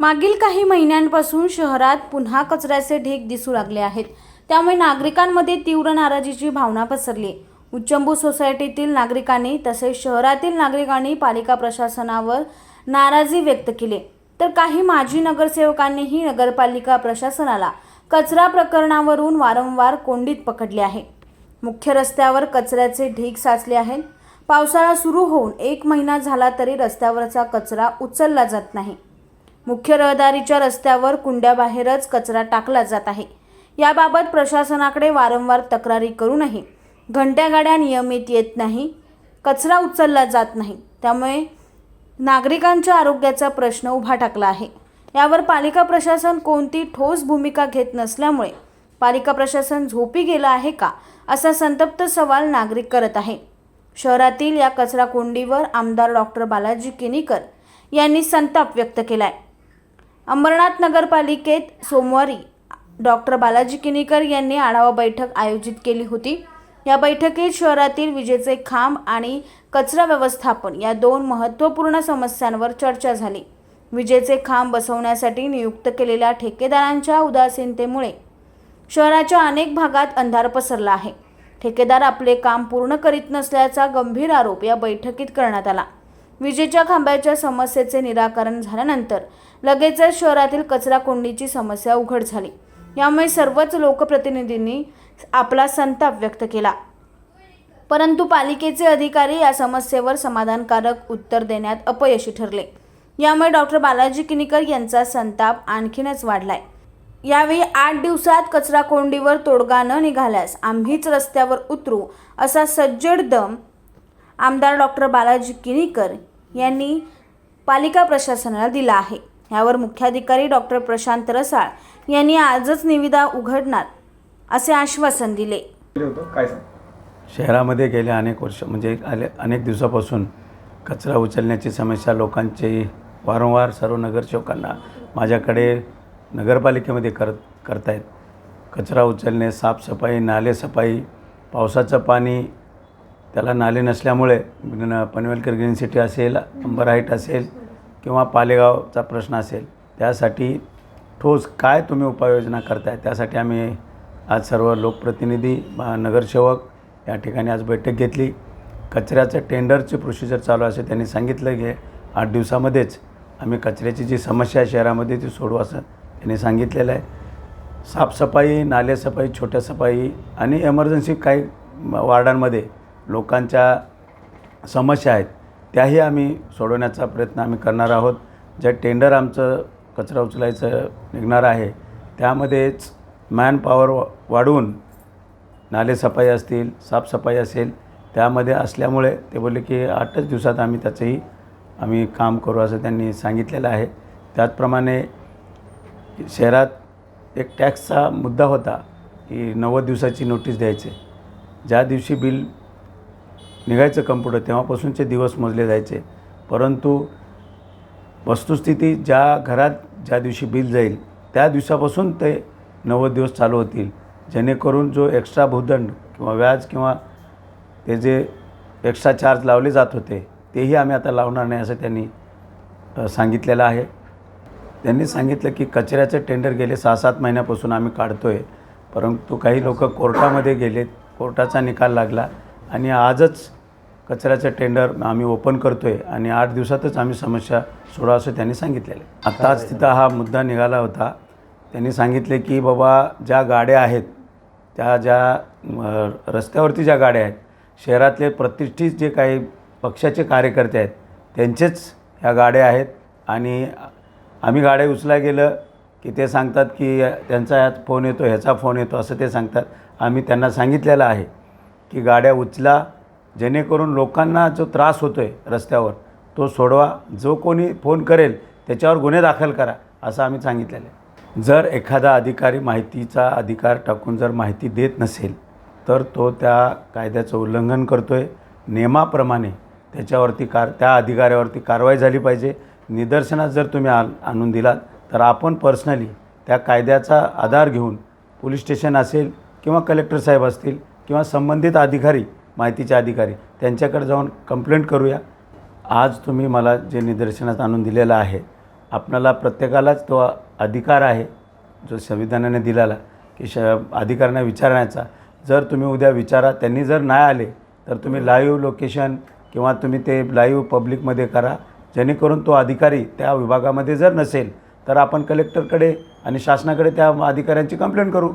मागील काही महिन्यांपासून शहरात पुन्हा कचऱ्याचे ढीग दिसू लागले आहेत. त्यामुळे नागरिकांमध्ये तीव्र नाराजीची भावना पसरली. उच्चंबू सोसायटीतील नागरिकांनी तसेच शहरातील नागरिकांनी पालिका प्रशासनावर नाराजी व्यक्त केली. तर काही माजी नगरसेवकांनीही नगरपालिका प्रशासनाला कचरा प्रकरणावरून वारंवार कोंडीत पकडले आहे. मुख्य रस्त्यावर कचऱ्याचे ढीग साचले आहेत. पावसाळा सुरू होऊन एक महिना झाला तरी रस्त्यावरचा कचरा उचलला जात नाही. मुख्य रहदारीच्या रस्त्यावर कुंड्याबाहेरच कचरा टाकला जात आहे. याबाबत प्रशासनाकडे वारंवार तक्रारी करूनही घंट्यागाड्या नियमित येत नाही कचरा उचलला जात नाही. त्यामुळे नागरिकांच्या आरोग्याचा प्रश्न उभा टाकला आहे. यावर पालिका प्रशासन कोणती ठोस भूमिका घेत नसल्यामुळे पालिका प्रशासन झोपी गेलं आहे का असा संतप्त सवाल नागरिक करत आहे. शहरातील या कचरा कोंडीवर आमदार डॉक्टर बालाजी किनीकर यांनी संताप व्यक्त केला आहे अंबरनाथ नगरपालिकेत सोमवारी डॉक्टर बालाजी किनीकर यांनी आढावा बैठक आयोजित केली होती. या बैठकीत शहरातील विजेचे खांब आणि कचरा व्यवस्थापन या दोन महत्त्वपूर्ण समस्यांवर चर्चा झाली. विजेचे खांब बसवण्यासाठी नियुक्त केलेल्या ठेकेदारांच्या उदासीनतेमुळे शहराच्या अनेक भागात अंधार पसरला आहे. ठेकेदार आपले काम पूर्ण करीत नसल्याचा गंभीर आरोप या बैठकीत करण्यात आला. विजेच्या खांबाच्या समस्येचे निराकरण झाल्यानंतर लगेचच शहरातील कचरा कोंडीची समस्या उघड झाली. यामुळे सर्वच लोकप्रतिनिधींनी आपला संताप व्यक्त केला. परंतु पालिकेचे अधिकारी या समस्येवर समाधानकारक उत्तर देण्यात अपयशी ठरले. यामुळे डॉक्टर बालाजी किनीकर यांचा संताप आणखीनच वाढलाय. यावेळी आठ दिवसात कचरा कोंडीवर तोडगा न निघाल्यास आम्हीच रस्त्यावर उतरू असा सज्जड दम आमदार डॉक्टर बालाजी किनीकर यांनी पालिका प्रशासनाला दिला आहे. यावर मुख्याधिकारी डॉक्टर प्रशांत रसाळ यांनी आजच निविदा उघडणार असे आश्वासन दिले. काय शहरामध्ये गेल्या अनेक वर्ष म्हणजे आले अनेक दिवसापासून कचरा उचलण्याची समस्या लोकांची वारंवार सर्व नगरसेवकांना माझ्याकडे नगरपालिकेमध्ये करत करतायत. कचरा उचलणे साफसफाई नालेसफाई पावसाचं पाणी त्याला नाले नसल्यामुळे न- पनवेलकर ग्रीन सिटी असेल अंबर हाईट असेल किंवा पालेगावचा प्रश्न असेल त्यासाठी ठोस काय तुम्ही उपाययोजना करताय? त्यासाठी आम्ही आज सर्व लोकप्रतिनिधी नगरसेवक या ठिकाणी आज बैठक घेतली. कचऱ्याचं टेंडरचे प्रोसिजर चालू असे त्यांनी सांगितलं. की आठ दिवसामध्येच आम्ही कचऱ्याची जी समस्या आहे शहरामध्ये ती सोडवू असं त्यांनी सांगितलेलं आहे. साफसफाई नालेसफाई छोट्या सफाई आणि एमर्जन्सी काही वार्डांमध्ये लोकांच्या समस्या आहेत त्याही आम्ही सोडवण्याचा प्रयत्न आम्ही करणार आहोत. जे टेंडर आमचं कचरा उचलायचं निघणार आहे त्यामध्येच मॅनपॉवर वाढवून नालेसफाई असतील साफसफाई असेल त्यामध्ये असल्यामुळे ते बोलले की आठच दिवसात आम्ही त्याचंही आम्ही काम करू असं त्यांनी सांगितलेलं आहे. त्याचप्रमाणे शहरात एक टॅक्सचा मुद्दा होता की नव्वद दिवसाची नोटीस द्यायचे. ज्या दिवशी बिल निघायचं कम्प्युटर तेव्हापासूनचे दिवस मोजले जायचे. परंतु वस्तुस्थिती ज्या घरात ज्या दिवशी बिल जाईल त्या दिवसापासून ते नव्वद दिवस चालू होतील. जेणेकरून जो एक्स्ट्रा भूदंड किंवा व्याज किंवा ते जे एक्स्ट्रा चार्ज लावले जात होते तेही आम्ही आता लावणार नाही असं त्यांनी सांगितलेलं आहे. त्यांनी सांगितलं की कचऱ्याचं टेंडर गेले सहा सात महिन्यापासून आम्ही काढतो आहे परंतु काही लोक कोर्टामध्ये गेलेत कोर्टाचा निकाल लागला आणि आजच कचऱ्याचं टेंडर आम्ही ओपन करतो आहे आणि आठ दिवसातच आम्ही समस्या सोडा असं त्यांनी सांगितलेलं आहे. आत्ताच तिथं हा मुद्दा निघाला होता. त्यांनी सांगितले की बाबा ज्या गाड्या आहेत त्या ज्या रस्त्यावरती ज्या गाड्या आहेत शहरातले प्रतिष्ठित जे काही पक्षाचे कार्यकर्ते आहेत त्यांचेच ह्या गाड्या आहेत आणि आम्ही गाड्या उचला गेलं की ते सांगतात की त्यांचा ह्यात फोन येतो ह्याचा फोन येतो असं ते सांगतात. आम्ही त्यांना सांगितलेलं आहे की गाड्या उचला जेणेकरून लोकांना जो त्रास होतो आहे रस्त्यावर तो सोडवा. जो कोणी फोन करेल त्याच्यावर गुन्हे दाखल करा असं आम्ही सांगितलेलं आहे. जर एखादा अधिकारी माहितीचा अधिकार टाकून जर माहिती देत नसेल तर तो त्या कायद्याचं उल्लंघन करतो आहे नियमाप्रमाणे त्याच्यावरती कार त्या अधिकाऱ्यावरती कारवाई झाली पाहिजे. निदर्शनात जर तुम्ही आ आणून दिलात तर आपण पर्सनली त्या कायद्याचा आधार घेऊन पोलीस स्टेशन असेल किंवा कलेक्टर साहेब असतील किंवा संबंधित अधिकारी माहितीचे अधिकारी त्यांच्याकडे जाऊन कंप्लेंट करूया. आज तुम्ही मला जे निदर्शनात आणून दिलेलं आहे आपणाला प्रत्येकालाच तो अधिकार आहे जो संविधानाने दिलेला की श अधिकाऱ्यांना विचारण्याचा. जर तुम्ही उद्या विचारा त्यांनी जर नाही आले तर तुम्ही लाईव्ह लोकेशन किंवा तुम्ही ते लाईव्ह पब्लिकमध्ये करा. जेणेकरून तो अधिकारी त्या विभागामध्ये जर नसेल तर आपण कलेक्टरकडे आणि शासनाकडे त्या अधिकाऱ्यांची कंप्लेंट करू.